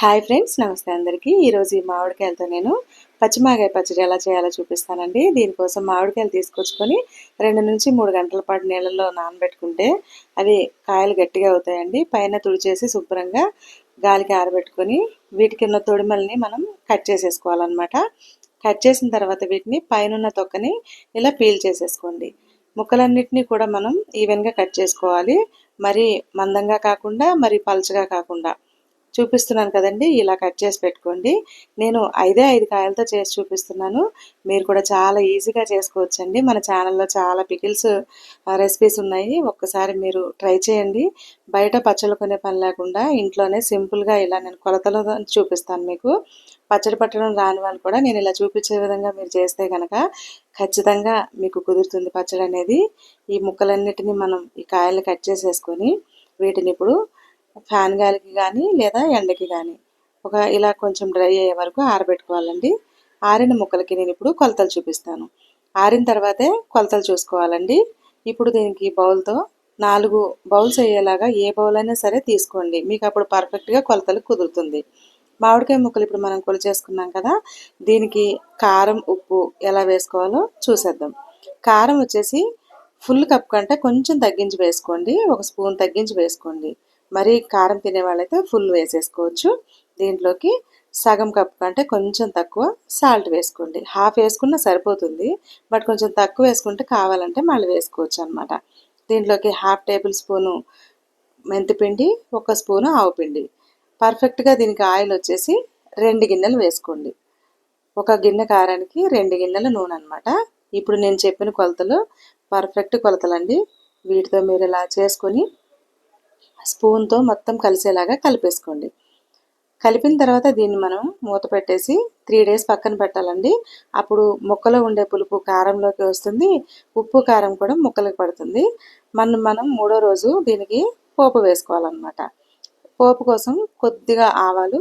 Hi friends నమస్తే అందరికీ. ఈరోజు ఈ మామిడికాయలతో నేను పచ్చిమాగాయ పచ్చడి ఎలా చేయాలో చూపిస్తానండి. దీనికోసం మామిడికాయలు తీసుకొచ్చుకొని రెండు నుంచి మూడు గంటల పాటు నీళ్ళల్లో నానబెట్టుకుంటే అవి కాయలు గట్టిగా అవుతాయండి. పైన తుడిచేసి శుభ్రంగా గాలికి ఆరబెట్టుకొని వీటికి ఉన్న తొడిమల్ని మనం కట్ చేసేసుకోవాలన్నమాట. కట్ చేసిన తర్వాత వీటిని పైన తొక్కని ఇలా పీల్ చేసేసుకోండి. ముక్కలన్నిటినీ కూడా మనం ఈవెన్గా కట్ చేసుకోవాలి. మరి మందంగా కాకుండా మరి పలుచగా కాకుండా. చూపిస్తున్నాను కదండి. ఇలా కట్ చేసి పెట్టుకోండి. నేను ఐదే ఐదు కాయలతో చేసి చూపిస్తున్నాను. మీరు కూడా చాలా ఈజీగా చేసుకోవచ్చండి. మన ఛానల్లో చాలా పికిల్స్ రెసిపీస్ ఉన్నాయి. ఒక్కసారి మీరు ట్రై చేయండి. బయట పచ్చళ్ళు కొనే పని లేకుండా ఇంట్లోనే సింపుల్గా ఇలా నేను కొలతలో చూపిస్తాను మీకు. పచ్చడి పట్టడం రాని వాళ్ళు కూడా నేను ఇలా చూపించే విధంగా మీరు చేస్తే కనుక ఖచ్చితంగా మీకు కుదురుతుంది పచ్చడి అనేది ఈ ముక్కలన్నిటిని మనం ఈ కాయలు కట్ చేసేసుకొని వీటిని ఇప్పుడు ఫ్యాన్ గాలికి కానీ లేదా ఎండకి కానీ ఒక ఇలా కొంచెం డ్రై అయ్యే వరకు ఆరబెట్టుకోవాలండి. ఆరిన ముక్కలకి నేను ఇప్పుడు కొలతలు చూపిస్తాను. ఆరిన తర్వాతే కొలతలు చూసుకోవాలండి. ఇప్పుడు దీనికి బౌల్తో నాలుగు బౌల్స్ అయ్యేలాగా ఏ బౌల్ అయినా సరే తీసుకోండి. మీకు అప్పుడు పర్ఫెక్ట్గా కొలతలు కుదురుతుంది. మామిడికాయ ముక్కలు ఇప్పుడు మనం కొలిచేసుకున్నాం కదా దీనికి కారం ఉప్పు ఎలా వేసుకోవాలో చూసేద్దాం. కారం వచ్చేసి ఫుల్ కప్ కంటే కొంచెం తగ్గించి వేసుకోండి. ఒక స్పూన్ తగ్గించి వేసుకోండి. మరీ కారం తినే వాళ్ళైతే ఫుల్ వేసేసుకోవచ్చు. దీంట్లోకి సగం కప్పు కంటే కొంచెం తక్కువ సాల్ట్ వేసుకోండి. హాఫ్ వేసుకున్నా సరిపోతుంది. బట్ కొంచెం తక్కువ వేసుకుంటే కావాలంటే మళ్ళీ వేసుకోవచ్చు అనమాట దీంట్లోకి హాఫ్ టేబుల్ స్పూను మెంతిపిండి ఒక స్పూను ఆవు పిండి. పర్ఫెక్ట్గా దీనికి ఆయిల్ వచ్చేసి రెండు గిన్నెలు వేసుకోండి. ఒక గిన్నె కారానికి రెండు గిన్నెల నూనె అనమాట ఇప్పుడు నేను చెప్పిన కొలతలు పర్ఫెక్ట్ కొలతలండి. వీటితో మీరు ఇలా చేసుకొని స్పూన్తో మొత్తం కలిసేలాగా కలిపేసుకోండి. కలిపిన తర్వాత దీన్ని మనం మూత పెట్టేసి త్రీ డేస్ పక్కన పెట్టాలండి. అప్పుడు ముక్కలో ఉండే పులుపు కారంలోకి వస్తుంది ఉప్పు కారం కూడా ముక్కలకు పడుతుంది. మనం మనం మూడో రోజు దీనికి పోపు వేసుకోవాలన్నమాట. పోపు కోసం కొద్దిగా ఆవాలు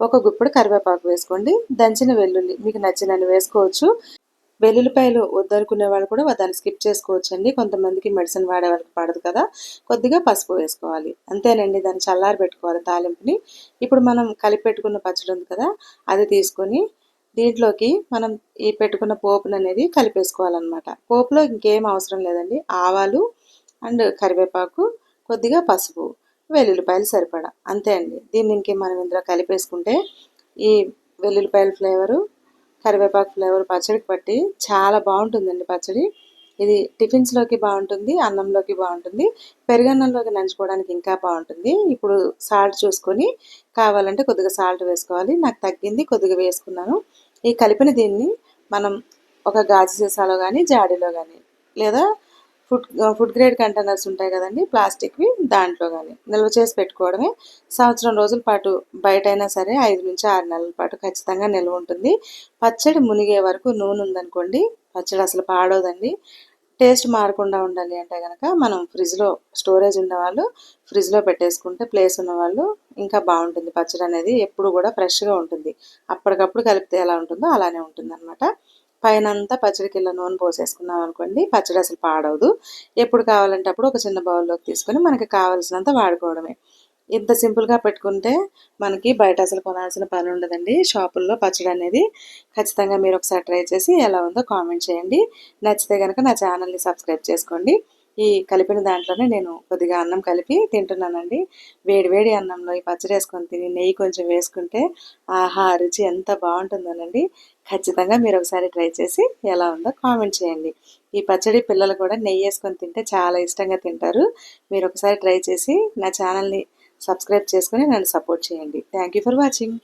ఒక గుప్పుడు కరివేపాకు వేసుకోండి. దంచిన వెల్లుల్లి మీకు నచ్చినన్ని వేసుకోవచ్చు. వెల్లుల్లిపాయలు వద్దనుకునే వాళ్ళు కూడా దాన్ని స్కిప్ చేసుకోవచ్చండి. కొంతమందికి మెడిసిన్ వాడే వాళ్ళకి పడదు కదా. కొద్దిగా పసుపు వేసుకోవాలి. అంతేనండి దాన్ని చల్లారి పెట్టుకోవాలి తాలింపుని. ఇప్పుడు మనం కలిపి పెట్టుకున్న పచ్చడి ఉంది కదా అది తీసుకొని దీంట్లోకి మనం ఈ పెట్టుకున్న పోపును అనేది కలిపేసుకోవాలన్నమాట. పోపులో ఇంకేం అవసరం లేదండి. ఆవాలు అండ్ కరివేపాకు కొద్దిగా పసుపు వెల్లుల్లిపాయలు సరిపడా. అంతే అండి. దీన్ని ఇంకే మనం ఇందులో కలిపేసుకుంటే ఈ వెల్లుల్లిపాయల ఫ్లేవరు కరివేపాకు ఫ్లేవర్ పచ్చడికి పట్టి చాలా బాగుంటుందండి పచ్చడి. ఇది టిఫిన్స్లోకి బాగుంటుంది అన్నంలోకి బాగుంటుంది పెరుగన్నంలోకి నంచుకోవడానికి ఇంకా బాగుంటుంది. ఇప్పుడు సాల్ట్ చూసుకొని కావాలంటే కొద్దిగా సాల్ట్ వేసుకోవాలి. నాకు తగ్గింది కొద్దిగా వేసుకున్నాను. ఈ కలిపిన దీన్ని మనం ఒక గాజు సీసాలో కానీ జాడీలో కానీ లేదా ఫుడ్ ఫుడ్ గ్రేడ్ కంటైనర్స్ ఉంటాయి కదండి ప్లాస్టిక్వి దాంట్లో కానీ నిల్వ చేసి పెట్టుకోవడమే. సంవత్సరం రోజుల పాటు బయట అయినా సరే ఐదు నుంచి ఆరు నెలల పాటు ఖచ్చితంగా నిల్వ ఉంటుంది. పచ్చడి మునిగే వరకు నూనె ఉందనుకోండి పచ్చడి అసలు పాడవదండి. టేస్ట్ మారకుండా ఉండాలి అంటే కనుక మనం ఫ్రిడ్జ్లో స్టోరేజ్ ఉన్నవాళ్ళు ఫ్రిడ్జ్లో పెట్టేసుకుంటే ప్లేస్ ఉన్నవాళ్ళు ఇంకా బాగుంటుంది. పచ్చడి అనేది ఎప్పుడు కూడా ఫ్రెష్గా ఉంటుంది. అప్పటికప్పుడు కలిపితే ఎలా ఉంటుందో అలానే ఉంటుంది అనమాట పైన అంతా పచ్చడి నూనె పోసేసుకున్నాం అనుకోండి పచ్చడి అసలు పాడవదు. ఎప్పుడు కావాలంటే అప్పుడు ఒక చిన్న బౌల్లోకి తీసుకొని మనకి కావాల్సినంత వాడుకోవడమే. ఇంత సింపుల్గా పెట్టుకుంటే మనకి బయట అసలు కొనాల్సిన పని ఉండదండి. షాపుల్లో పచ్చడి అనేది ఖచ్చితంగా మీరు ఒకసారి ట్రై చేసి ఎలా ఉందో కామెంట్ చేయండి. నచ్చితే కనుక నా ఛానల్ని సబ్స్క్రైబ్ చేసుకోండి. ఈ కలిపిన దాంట్లోనే నేను కొద్దిగా అన్నం కలిపి తింటున్నానండి. వేడి వేడి అన్నంలో ఈ పచ్చడి వేసుకొని తిని నెయ్యి కొంచెం వేసుకుంటే ఆహా రుచి ఎంత బాగుంటుందోనండి. ఖచ్చితంగా మీరు ఒకసారి ట్రై చేసి ఎలా ఉందో కామెంట్ చేయండి. ఈ పచ్చడి పిల్లలు కూడా నెయ్యి వేసుకొని తింటే చాలా ఇష్టంగా తింటారు. మీరు ఒకసారి ట్రై చేసి నా ఛానల్ని సబ్స్క్రైబ్ చేసుకుని నన్ను సపోర్ట్ చేయండి. Thank you for watching.